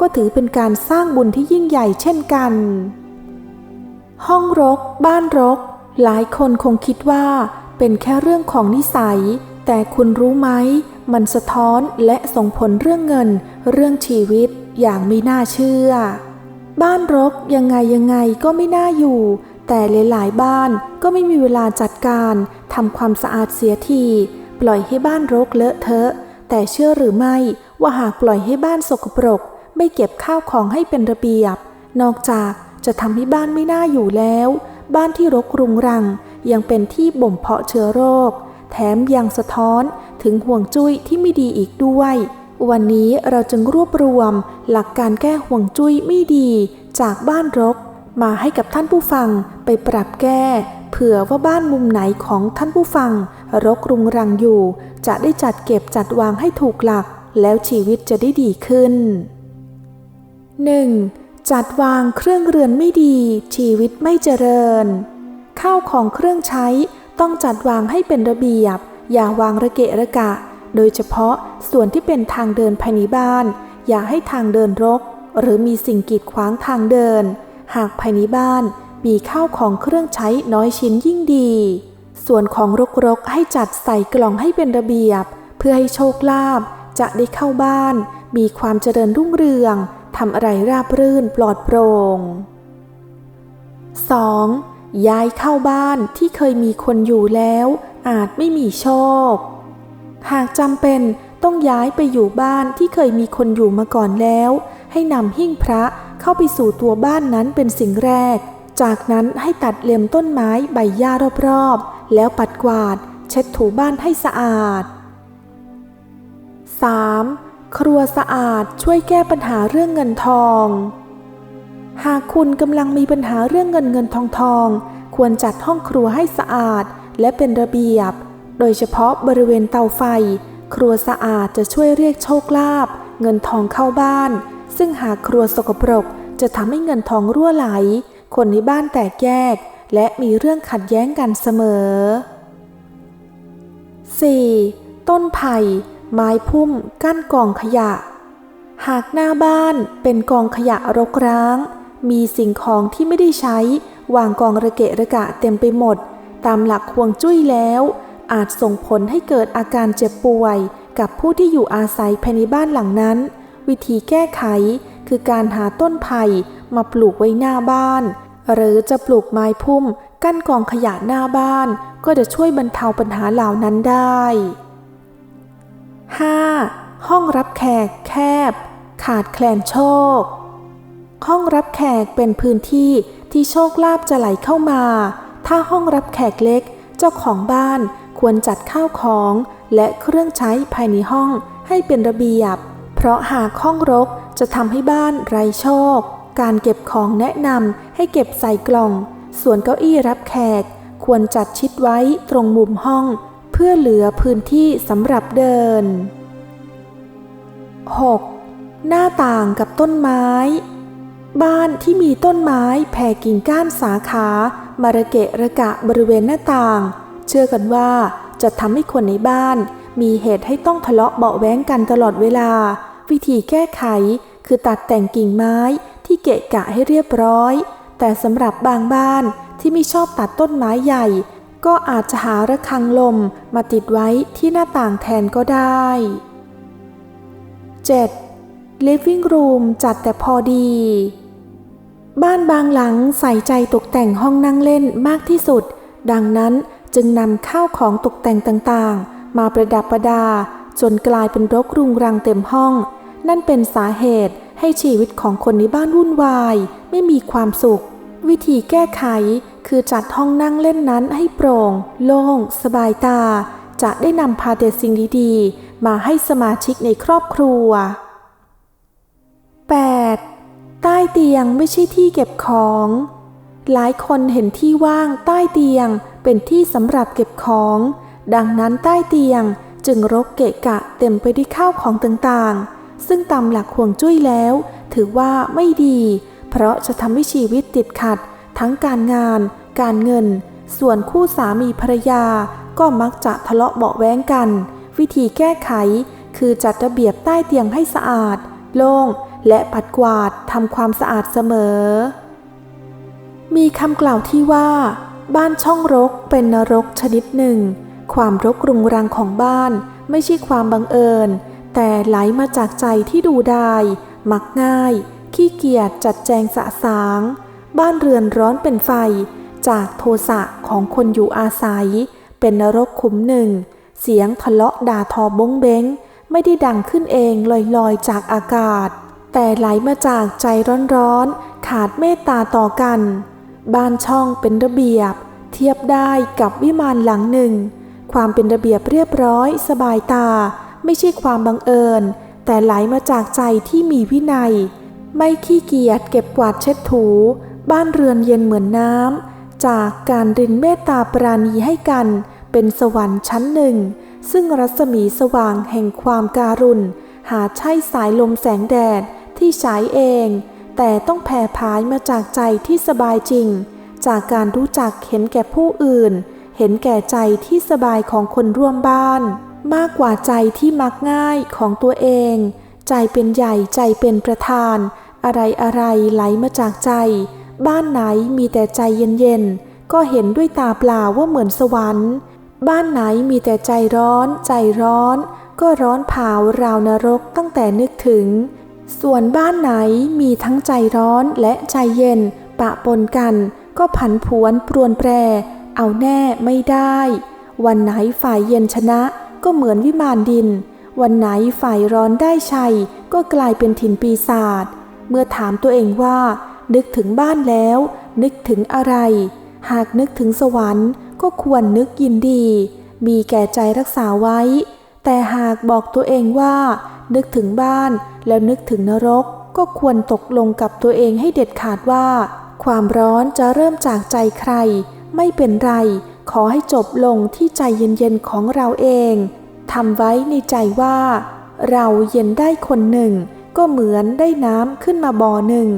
ก็ถือเป็นการสร้างบุญที่ยิ่งใหญ่เช่นกัน ห้องรก บ้านรก หลายคนคงคิดว่าเป็นแค่เรื่องของนิสัย แต่คุณรู้ไหม มันสะท้อนและส่งผลเรื่องเงิน เรื่องชีวิตอย่างไม่น่าเชื่อ บ้านรกยังไงยังไงก็ไม่น่าอยู่ แต่หลายๆบ้านก็ไม่มีเวลาจัดการทำความสะอาดเสียที ปล่อยให้บ้านรกเลอะเทอะ แต่เชื่อหรือไม่ว่าหากปล่อยให้บ้านสกปรก ไม่เก็บข้าวของให้เป็นระเบียบ นอกจากจะทำให้บ้านไม่น่าอยู่แล้ว บ้านที่รกรุงรัง ยังเป็นที่บ่มเพาะเชื้อโรค แถมยังสะท้อนถึงห่วงจุ้ยที่ไม่ดีอีกด้วย วันนี้เราจึงรวบรวม หลักการแก้ห่วงจุ้ยไม่ดี จากบ้านรก มาให้กับท่านผู้ฟังไปปรับแก้ เผื่อว่าบ้านมุมไหนของท่านผู้ฟัง รกรุงรังอยู่ จะได้จัดเก็บจัดวางให้ถูกหลัก แล้วชีวิตจะได้ดีขึ้น 1. จัดวางเครื่องเรือนไม่ดี ชีวิตไม่เจริญ ข้าวของเครื่องใช้ต้องจัดวางให้เป็นระเบียบ อย่าวางระเกะระกะ โดยเฉพาะส่วนที่เป็นทางเดินภายในบ้าน อย่าให้ทางเดินรก หรือมีสิ่งกีดขวางทางเดิน หากภายในบ้านมีข้าวของเครื่องใช้น้อยชิ้นยิ่งดี ส่วนของรกๆให้จัดใส่กล่องให้เป็นระเบียบ เพื่อให้โชคลาภจะได้เข้าบ้าน มีความเจริญรุ่งเรือง ทำอะไรราบรื่นปลอดโปร่ง 2. ย้ายเข้าบ้านที่เคยมีคนอยู่แล้ว อาจไม่มีโชค หากจำเป็นต้องย้ายไปอยู่บ้านที่เคยมีคนอยู่มาก่อนแล้ว ให้นำหิ้งพระเข้าไปสู่ตัวบ้านนั้นเป็นสิ่งแรก จากนั้นให้ตัดเล็มต้นไม้ใบหญ้ารอบๆ แล้วปัดกวาด เช็ดถูบ้านให้สะอาด 3. ครัวสะอาดช่วยแก้ปัญหาเรื่องเงินทอง หากคุณกำลังมีปัญหาเรื่องเงินเงินทองทอง ควรจัดห้องครัวให้สะอาดและเป็นระเบียบ โดยเฉพาะบริเวณเตาไฟ ครัวสะอาดจะช่วยเรียกโชคลาภเงินทองเข้าบ้าน ซึ่งหากครัวสกปรกจะทำให้เงินทองรั่วไหล คนในบ้านแตกแยก และมีเรื่องขัดแย้งกันเสมอ 4. ต้นไผ่ ไม้พุ่มกั้นกองขยะ หากหน้าบ้านเป็นกองขยะรกร้าง มีสิ่งของที่ไม่ได้ใช้ วางกองระเกะระกะเต็มไปหมด ตามหลักควงจุ้ยแล้ว อาจส่งผลให้เกิดอาการเจ็บป่วย กับผู้ที่อยู่อาศัยภายในบ้านหลังนั้น วิธีแก้ไขคือการหาต้นไผ่มาปลูกไว้หน้าบ้าน หรือจะปลูกไม้พุ่มกั้นกองขยะหน้าบ้าน ก็จะช่วยบรรเทาปัญหาเหล่านั้นได้ 5. ห้องรับแขกแคบ ขาดแคลนโชค ห้องรับแขกเป็นพื้นที่ที่โชคลาภจะไหลเข้ามา ถ้าห้องรับแขกเล็ก เจ้าของบ้านควรจัดข้าวของและเครื่องใช้ภายในห้องให้เป็นระเบียบ เพราะหากห้องรกจะทำให้บ้านไร้โชค การเก็บของแนะนำให้เก็บใส่กล่อง ส่วนเก้าอี้รับแขกควรจัดชิดไว้ตรงมุมห้อง พื่อเหลือพื้นที่สำหรับเดิน 6. หน้าต่างกับต้นไม้ บ้านที่มีต้นไม้แผ่กิ่งก้านสาขา มาระเกะระกะบริเวณหน้าต่าง เชื่อกันว่าจะทำให้คนในบ้าน มีเหตุให้ต้องทะเลาะเบาะแว้งกันตลอดเวลา วิธีแก้ไขคือตัดแต่งกิ่งไม้ที่เกะกะให้เรียบร้อย แต่สำหรับบางบ้านที่ไม่ชอบตัดต้นไม้ใหญ่ ก็อาจจะหาระฆังลมมาติดไว้ที่หน้าต่างแทนก็ได้ 7. living room จัดแต่พอดี บ้านบางหลังใส่ใจตกแต่งห้องนั่งเล่นมากที่สุด ดังนั้นจึงนำข้าวของตกแต่งต่างๆ มาประดับประดา จนกลายเป็นรกรุงรังเต็มห้อง นั่นเป็นสาเหตุให้ชีวิตของคนในบ้านวุ่นวาย ไม่มีความสุข วิธีแก้ไข คือจัดห้องนั่งเล่นนั้นให้โปร่ง โล่ง สบายตา จะได้นำพาแต่สิ่งดีๆ มาให้สมาชิกในครอบครัว 8. ใต้เตียงไม่ใช่ที่เก็บของ หลายคนเห็นที่ว่างใต้เตียงเป็นที่สำหรับเก็บของ ดังนั้นใต้เตียงจึงรกเกะกะเต็มไปด้วยข้าวของต่างๆ ซึ่งตามหลักห่วงจุ้ยแล้ว ถือว่าไม่ดี เพราะจะทำให้ชีวิตติดขัด ทั้งการงาน การเงิน ส่วนคู่สามีภรรยาก็มักจะทะเลาะเบาะแว้งกัน วิธีแก้ไข คือจัดระเบียบใต้เตียงให้สะอาด โล่ง และปัดกวาดทำความสะอาดเสมอ มีคำกล่าวที่ว่า บ้านช่องรกเป็นนรกชนิดหนึ่ง ความรกรุงรังของบ้านไม่ใช่ความบังเอิญ แต่ไหลมาจากใจที่ดูดาย มักง่าย ขี้เกียจจัดแจงสะสาง บ้านเรือนร้อนเป็นไฟ จากโทสะของคนอยู่อาศัย เป็นนรกขุมหนึ่ง เสียงทะเลาะด่าทอบงเบงไม่ได้ดังขึ้นเองลอยๆจากอากาศ แต่ไหลมาจากใจร้อนๆ ขาดเมตตาต่อกัน บ้านช่องเป็นระเบียบ เทียบได้กับวิมานหลังหนึ่ง ความเป็นระเบียบเรียบร้อยสบายตา ไม่ใช่ความบังเอิญ แต่ไหลมาจากใจที่มีวินัย ไม่ขี้เกียจเก็บกวาดเช็ดถู บ้านเรือนเย็นเหมือนน้ำ จากการรินเมตตาปราณีให้กัน เป็นสวรรค์ชั้นหนึ่ง ซึ่งรัศมีสว่างแห่งความการุณ หาใช่สายลมแสงแดดที่ฉายเอง แต่ต้องแผ่พายมาจากใจที่สบายจริง จากการรู้จักเห็นแก่ผู้อื่น เห็นแก่ใจที่สบายของคนร่วมบ้าน มากกว่าใจที่มักง่ายของตัวเอง ใจเป็นใหญ่ใจเป็นประธาน อะไรอะไรไหลมาจากใจ บ้านไหนมีแต่ใจเย็นๆ ก็เห็นด้วยตาเปล่าว่าเหมือนสวรรค์ บ้านไหนมีแต่ใจร้อน ใจร้อน ก็ร้อนเผาราวนรกตั้งแต่นึกถึง ส่วนบ้านไหนมีทั้งใจร้อนและใจเย็น ปะปนกัน ก็ผันผวนปรวนแปร เอาแน่ไม่ได้ วันไหนฝ่ายเย็นชนะก็เหมือนวิมานดิน วันไหนฝ่ายร้อนได้ชัย ก็กลายเป็นถิ่นปีศาจเมื่อถามตัวเองว่า นึกถึงบ้านแล้ว นึกถึงอะไร หากนึกถึงสวรรค์ ก็ควรนึกยินดี มีแก่ใจรักษาไว้ แต่หากบอกตัวเองว่า นึกถึงบ้านแล้วนึกถึงนรก ก็ควรตกลงกับตัวเองให้เด็ดขาดว่า ความร้อนจะเริ่มจากใจใคร ไม่เป็นไร ขอให้จบลงที่ใจเย็นๆของเราเองทำไว้ในใจว่า เราเย็นได้คนหนึ่ง ก็เหมือนได้น้ำขึ้นมาบ่อหนึ่ง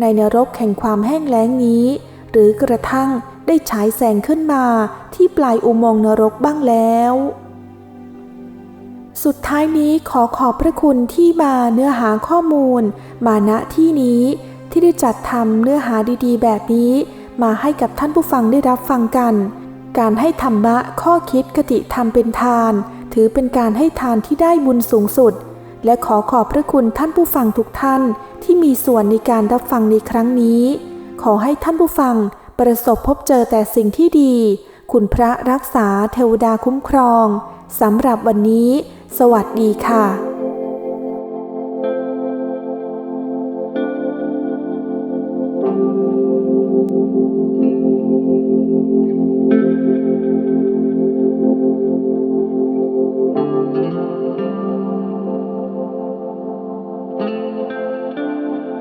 ในนรกแห่งความแห้งแล้งนี้ หรือกระทั่งได้ฉายแสงขึ้นมาที่ปลายอุโมงค์นรกบ้างแล้ว สุดท้ายนี้ขอขอบพระคุณที่มาเนื้อหาข้อมูล มาณที่นี้ที่ได้จัดทำเนื้อหาดีๆ แบบนี้ มาให้กับท่านผู้ฟังได้รับฟังกัน การให้ธรรมะข้อคิดคติธรรมเป็นทาน ถือเป็นการให้ทานที่ได้บุญสูงสุด และขอขอบพระคุณท่านผู้ฟังทุกท่านที่มีส่วนในการรับฟังในครั้งนี้ ขอให้ท่านผู้ฟังประสบพบเจอแต่สิ่งที่ดี คุณพระรักษาเทวดาคุ้มครองสำหรับวันนี้ สวัสดีค่ะ